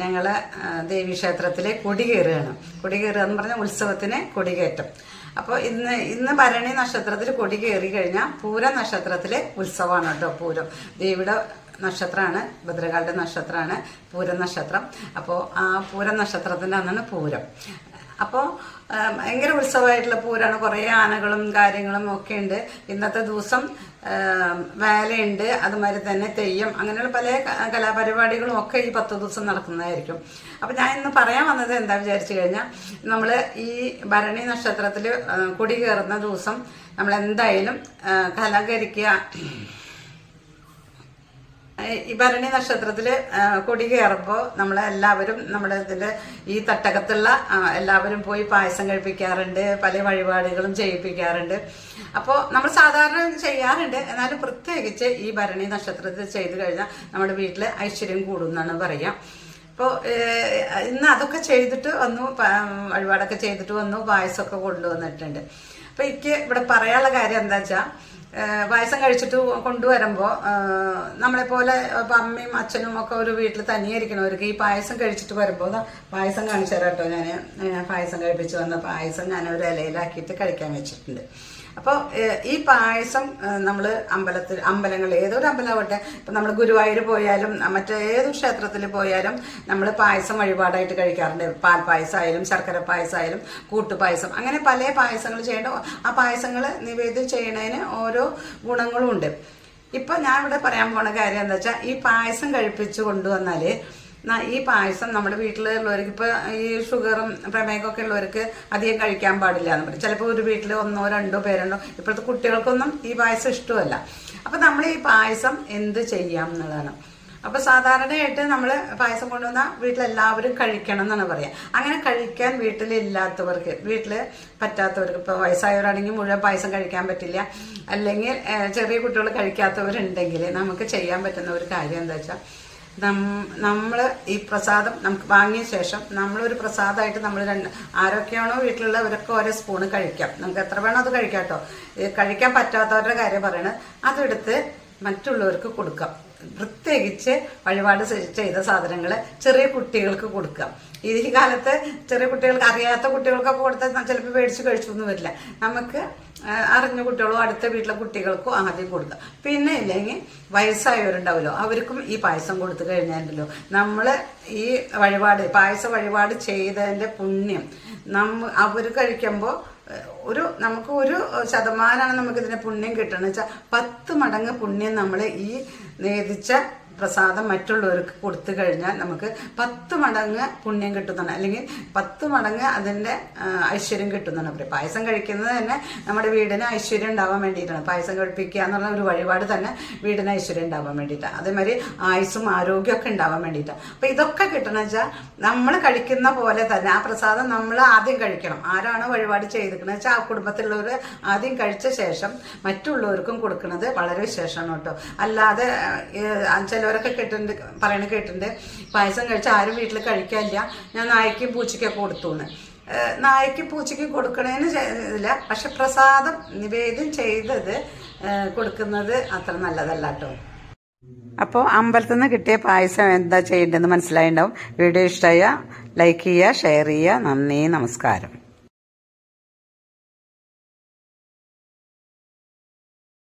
ഞങ്ങളെ ദേവീക്ഷേത്രത്തിൽ കൊടികയറുകയാണ് കൊടി കയറുകയാണ് കൊടി കയറുക എന്ന് പറഞ്ഞാൽ ഉത്സവത്തിന് കൊടികയറ്റം അപ്പോൾ ഇന്ന് ഇന്ന് ഭരണി നക്ഷത്രത്തിൽ കൊടി കയറി കഴിഞ്ഞാൽ പൂര നക്ഷത്രത്തിലെ ഉത്സവമാണ് കേട്ടോ പൂരം. ദേവിയുടെ നക്ഷത്രമാണ് ഭദ്രകാളുടെ നക്ഷത്രമാണ് പൂരം നക്ഷത്രം. അപ്പോൾ ആ പൂരം നക്ഷത്രത്തിന്റെ അന്നാണ് പൂരം. അപ്പോൾ ഭയങ്കര ഉത്സവമായിട്ടുള്ള പൂരാണ്. കുറേ ആനകളും കാര്യങ്ങളും ഒക്കെ ഉണ്ട്. ഇന്നത്തെ ദിവസം വേലയുണ്ട്. അതുമാതിരി തന്നെ തെയ്യം അങ്ങനെയുള്ള പല കലാപരിപാടികളും ഒക്കെ ഈ പത്ത് ദിവസം നടക്കുന്നതായിരിക്കും. അപ്പം ഞാൻ ഇന്ന് പറയാൻ വന്നത് എന്താ വിചാരിച്ചു കഴിഞ്ഞാൽ നമ്മൾ ഈ ഭരണി നക്ഷത്രത്തിൽ കൊടി കയറുന്ന ദിവസം നമ്മൾ എന്തായാലും കലകരിക്കുക ഈ ഭരണി നക്ഷത്രത്തിൽ കൊടി കയറുമ്പോൾ നമ്മളെല്ലാവരും നമ്മുടെ ഇതിൽ ഈ തട്ടകത്തുള്ള എല്ലാവരും പോയി പായസം കഴിപ്പിക്കാറുണ്ട് പല വഴിപാടുകളും ചെയ്യിപ്പിക്കാറുണ്ട്. അപ്പോൾ നമ്മൾ സാധാരണ ചെയ്യാറുണ്ട്. എന്നാലും പ്രത്യേകിച്ച് ഈ ഭരണി നക്ഷത്രത്തിൽ ചെയ്തു കഴിഞ്ഞാൽ നമ്മുടെ വീട്ടിൽ ഐശ്വര്യം കൂടുന്നാണ് പറയാം. അപ്പോൾ ഇന്ന് അതൊക്കെ ചെയ്തിട്ട് വന്നു വഴിപാടൊക്കെ ചെയ്തിട്ട് വന്നു പായസമൊക്കെ കൊണ്ടുവന്നിട്ടുണ്ട്. അപ്പോൾ എനിക്ക് ഇവിടെ പറയാനുള്ള കാര്യം എന്താ വെച്ചാൽ പായസം കഴിച്ചിട്ട് കൊണ്ടുവരുമ്പോൾ നമ്മളെപ്പോലെ അമ്മയും അച്ഛനും ഒക്കെ ഒരു വീട്ടിൽ തനിയായിരിക്കണവർക്ക് ഈ പായസം കഴിച്ചിട്ട് വരുമ്പോൾ പായസം കാണിച്ചു തരാം കേട്ടോ ഞാൻ പായസം കഴിപ്പിച്ച് വന്ന പായസം ഞാൻ ഒരു ഇലയിലാക്കിയിട്ട് കഴിക്കാൻ വെച്ചിട്ടുണ്ട്. അപ്പോൾ ഈ പായസം നമ്മൾ അമ്പലത്തിൽ അമ്പലങ്ങളിൽ ഏതൊരു അമ്പലമാവട്ടെ ഇപ്പം നമ്മൾ ഗുരുവായൂർ പോയാലും മറ്റേ ഏത് ക്ഷേത്രത്തിൽ പോയാലും നമ്മൾ പായസം വഴിപാടായിട്ട് കഴിക്കാറുണ്ട്. പാൽ പായസമായാലും ശർക്കര പായസം ആയാലും കൂട്ടുപായസം അങ്ങനെ പല പായസങ്ങൾ ചെയ്യേണ്ട ആ പായസങ്ങൾ നിവേദ്യം ചെയ്യണതിന് ഓരോ ഗുണങ്ങളും ഉണ്ട്. ഇപ്പൊ ഞാൻ ഇവിടെ പറയാൻ പോണ കാര്യം എന്താ വെച്ചാൽ ഈ പായസം കഴിപ്പിച്ച് കൊണ്ടുവന്നാൽ ഈ പായസം നമ്മുടെ വീട്ടിലുള്ളവർക്ക് ഇപ്പൊ ഈ ഷുഗറും പ്രമേഹമൊക്കെ ഉള്ളവർക്ക് അധികം കഴിക്കാൻ പാടില്ല എന്ന് പറയും. ചിലപ്പോൾ ഒരു വീട്ടിൽ ഒന്നോ രണ്ടോ പേരുണ്ടോ. ഇപ്പോഴത്തെ കുട്ടികൾക്കൊന്നും ഈ പായസം ഇഷ്ടമല്ല. അപ്പൊ നമ്മൾ ഈ പായസം എന്ത് ചെയ്യാം എന്നുള്ളതാണ്. അപ്പൊ സാധാരണയായിട്ട് നമ്മൾ പായസം കൊണ്ടുവന്നാൽ വീട്ടിലെല്ലാവരും കഴിക്കണം എന്നാണ് പറയാ. അങ്ങനെ കഴിക്കാൻ വീട്ടിലില്ലാത്തവർക്ക് വീട്ടിൽ പറ്റാത്തവർക്ക് ഇപ്പോൾ വയസ്സായവരാണെങ്കിൽ മുഴുവൻ പായസം കഴിക്കാൻ പറ്റില്ല. അല്ലെങ്കിൽ ചെറിയ കുട്ടികൾ കഴിക്കാത്തവരുണ്ടെങ്കിൽ നമുക്ക് ചെയ്യാൻ പറ്റുന്ന ഒരു കാര്യം എന്താ വെച്ചാൽ നമ്മൾ ഈ പ്രസാദം നമുക്ക് വാങ്ങിയ ശേഷം നമ്മളൊരു പ്രസാദമായിട്ട് നമ്മൾ രണ്ട് ആരൊക്കെയാണോ വീട്ടിലുള്ളവരൊക്കെ ഓരോ സ്പൂണ് കഴിക്കാം. നമുക്ക് എത്ര വേണോ അത് കഴിക്കാം കേട്ടോ. കഴിക്കാൻ പറ്റാത്തവരുടെ കാര്യം പറയണത് അതെടുത്ത് മറ്റുള്ളവർക്ക് കൊടുക്കാം. പ്രത്യേകിച്ച് വഴിപാട് ചെയ്ത സാധനങ്ങൾ ചെറിയ കുട്ടികൾക്ക് കൊടുക്കാം ഈ കാലത്ത് ചെറിയ കുട്ടികൾക്ക് അറിയാത്ത കുട്ടികൾക്കൊക്കെ കൊടുത്താൽ ചിലപ്പോൾ മേടിച്ച് കഴിച്ചൊന്നും വരില്ല. നമുക്ക് അറിഞ്ഞ കുട്ടികളും അടുത്ത വീട്ടിലെ കുട്ടികൾക്കും ആദ്യം കൊടുക്കുക. പിന്നെ ഇല്ലെങ്കിൽ വയസ്സായവരുണ്ടാവുമല്ലോ അവർക്കും ഈ പായസം കൊടുത്തു കഴിഞ്ഞാലല്ലോ നമ്മൾ ഈ വഴിപാട് പായസ വഴിപാട് ചെയ്തതിന്റെ പുണ്യം നമ്മ അവർ കഴിക്കുമ്പോൾ ഒരു നമുക്ക് ഒരു ശതമാനമാണ് നമുക്ക് ഇതിന്റെ പുണ്യം കിട്ടുന്നത് വെച്ചാൽ പത്ത് മടങ്ങ് പുണ്യം നമ്മൾ ഈ നേദിച്ച പ്രസാദം മറ്റുള്ളവർക്ക് കൊടുത്തു കഴിഞ്ഞാൽ നമുക്ക് പത്ത് മടങ്ങ് പുണ്യം കിട്ടുന്നുണ്ട്. അല്ലെങ്കിൽ പത്ത് മടങ്ങ് അതിന്റെ ഐശ്വര്യം കിട്ടുന്നുണ്ട് അവർ പായസം കഴിക്കുന്നത് തന്നെ നമ്മുടെ വീടിന് ഐശ്വര്യം ഉണ്ടാവാൻ വേണ്ടിയിട്ടാണ്. പായസം കഴിപ്പിക്കുക എന്നുള്ള ഒരു വഴിപാട് തന്നെ വീടിന് ഐശ്വര്യം ഉണ്ടാവാൻ വേണ്ടിയിട്ടാണ്. അതേമാതിരി ആയുസ്സും ആരോഗ്യമൊക്കെ ഉണ്ടാവാൻ വേണ്ടിയിട്ടാണ്. അപ്പം ഇതൊക്കെ കിട്ടണമെന്ന് വെച്ചാൽ നമ്മൾ കഴിക്കുന്ന പോലെ തന്നെ ആ പ്രസാദം നമ്മൾ ആദ്യം കഴിക്കണം. ആരാണോ വഴിപാട് ചെയ്തിരിക്കുന്നത് വെച്ചാൽ ആ കുടുംബത്തിലുള്ളവർ ആദ്യം കഴിച്ച ശേഷം മറ്റുള്ളവർക്കും കൊടുക്കുന്നത് വളരെ വിശേഷമാണ് കേട്ടോ. അല്ലാതെ ഏഹ്, ചിലവരൊക്കെ കേട്ടിട്ടുണ്ട് പറയണ കേട്ടിട്ടുണ്ട്. പായസം കഴിച്ച് ആരും വീട്ടിൽ കഴിക്കാനില്ല. ഞാൻ നായ്ക്കും പൂച്ചയ്ക്കൊക്കെ കൊടുത്തു എന്ന് നായ്ക്കും പൂച്ചയ്ക്കും കൊടുക്കണേന്ന് ഇല്ല പക്ഷെ പ്രസാദം നിവേദ്യം ചെയ്തത് കൊടുക്കുന്നത് അത്ര നല്ലതല്ല കേട്ടോ. അപ്പോൾ അമ്പലത്തിൽ നിന്ന് കിട്ടിയ പായസം എന്താ ചെയ്യേണ്ടതെന്ന് മനസ്സിലായിണ്ടാവും. വീഡിയോ ഇഷ്ടമായ ലൈക്ക് ചെയ്യുക ഷെയർ ചെയ്യുക. നന്ദി നമസ്കാരം.